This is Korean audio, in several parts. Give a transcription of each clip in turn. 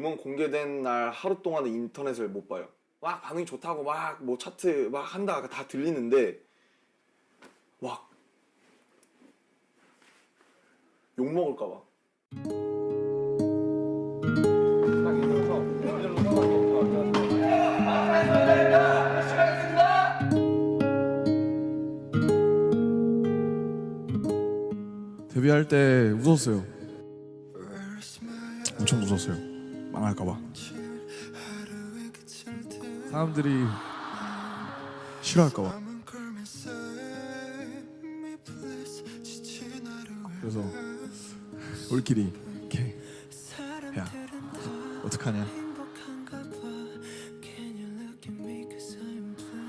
음원 공개된 날 하루 동안은 인터넷을 못 봐요. 막 반응이 좋다고 막 뭐 차트 막 한다 다 들리는데 막 욕 먹을까 봐. 데뷔할 때 웃었어요. 엄청 웃었어요. 망할까봐. 사람들이 싫어할까봐. 그래서 우리끼리 이렇게 야 어떡하냐?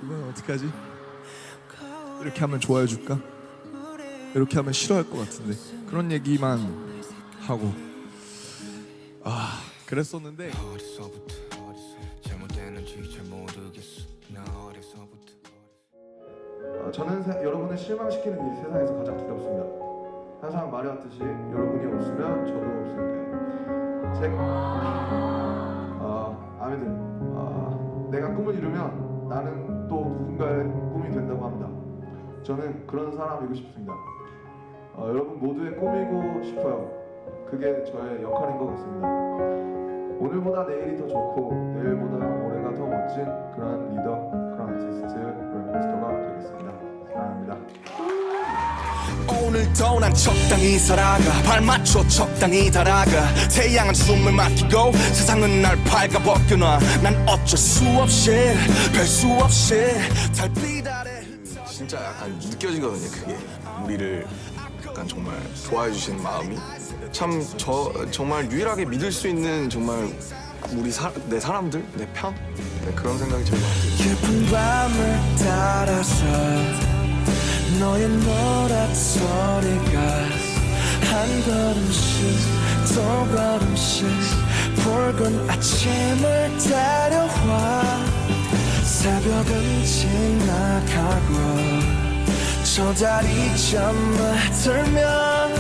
이건 어떡하지? 이렇게 하면 좋아해 줄까? 이렇게 하면 싫어할 것 같은데 그런 얘기만 하고 아 그랬었는데 어, 저는 세- 여러분을 실망시키는 일이 세상에서 가장 두렵습니다. 항상 말해왔듯이 여러분이 없으면 저도 없으니까요. 제 어, 아미들 어, 내가 꿈을 이루면 나는 또 누군가의 꿈이 된다고 합니다. 저는 그런 사람이고 싶습니다. 어, 여러분 모두의 꿈이고 싶어요. 그게 저의 역할인 것 같습니다. 오늘보다 내일이 더 좋고 내일보다 모레가 더 멋진 그런 리더, 그런 아티스트, 랩몬스터가 되겠습니다. 사랑합니다. 오늘도 난 적당히 살아가 발 맞춰 적당히 달아가 태양은 숨을 막히고 세상은 날 발가벗겨놔 난 어쩔 수 없이 별 수 없이 달빛 아래 진짜 약간 느껴지거든요. 그게 우리를 약간 정말 주시는 마음이? 참 저 정말 유일하게 믿을 수 있는 정말 우리 사, 내 사람들? 내 편? 네, 그런 생각이 제일 많이 들어요. 깊은 밤을 따라서 너의 노랫소리가 한 걸음씩 두 걸음씩 붉은 아침을 데려와 새벽은 지나가고 저 다리 잠을 들면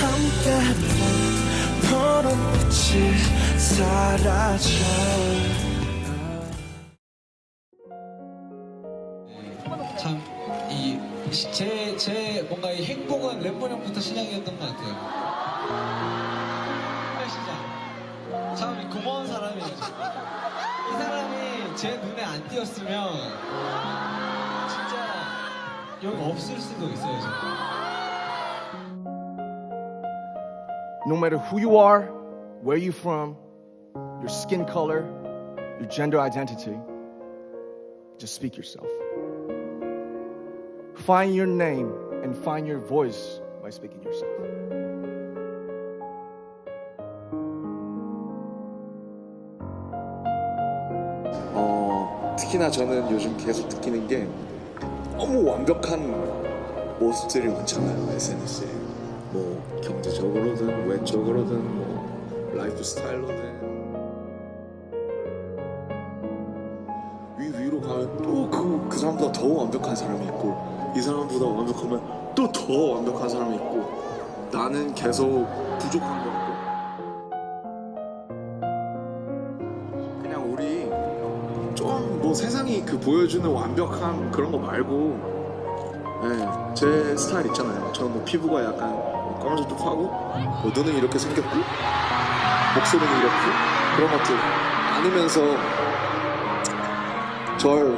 함께했던 푸른빛이 사라져 제제 뭔가 이 행복은 랩본 형부터 시작이었던 것 같아요. 시작. 참 고마운 사람이에요. 이 사람이 제 눈에 안 띄었으면 여기 없을 수도 있어요. 정말. no matter who you are, where you from, your skin color, your gender identity, just speak yourself. Find your name and find your voice by speaking yourself. 어, 특히나 저는 요즘 계속 느끼는 게 너무 완벽한 모습들이 많잖아요 SNS에. 뭐 경제적으로든 외적으로든 뭐 라이프 스타일로든. 위 위로 가면 또그 그 사람보다 더 완벽한 사람이 있고 이 사람보다 완벽하면 또 더 완벽한 사람이 있고. 나는 계속 부족한 것 세상이 그 보여주는 완벽함 그런 거 말고 네, 제 스타일 있잖아요. 저는 뭐 피부가 약간 뭐 까만색도 하고 뭐 눈은 이렇게 생겼고 목소리는 이렇고 그런 것들 많으면서 절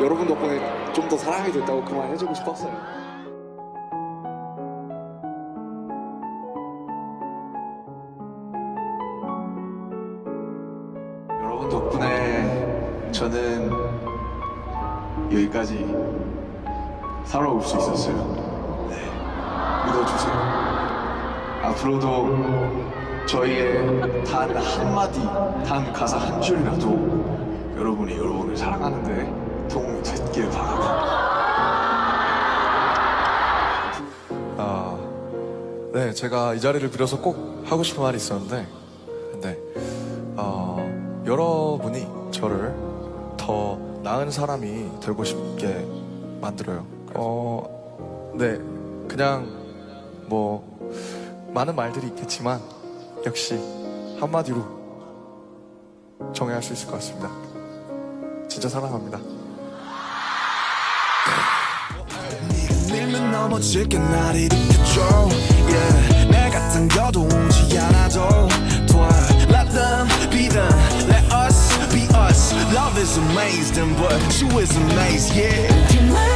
여러분 덕분에 좀 더 사랑이 됐다고 그만 해주고 싶었어요. 여러분 덕분에 저는 여기까지 살아올 수 있었어요. 네, 믿어주세요. 앞으로도 저희의 단 한마디, 단 가사 한 줄이라도 여러분이 여러분을 사랑하는데 도움이 됐길 바랍니다. 아, 네, 제가 이 자리를 빌어서 꼭 하고 싶은 말이 있었는데, 근데, 어, 여러분이 저를 더 나은 사람이 되고 싶게 만들어요. 어, 네, 그냥, 뭐, 많은 말들이 있겠지만, 역시, 한마디로, 정의할 수 있을 것 같습니다. 진짜 사랑합니다. 밀면 넘어질게 날 일으켜줘 yeah. 내가 당겨도 Was amazed, and but you was amazed, yeah.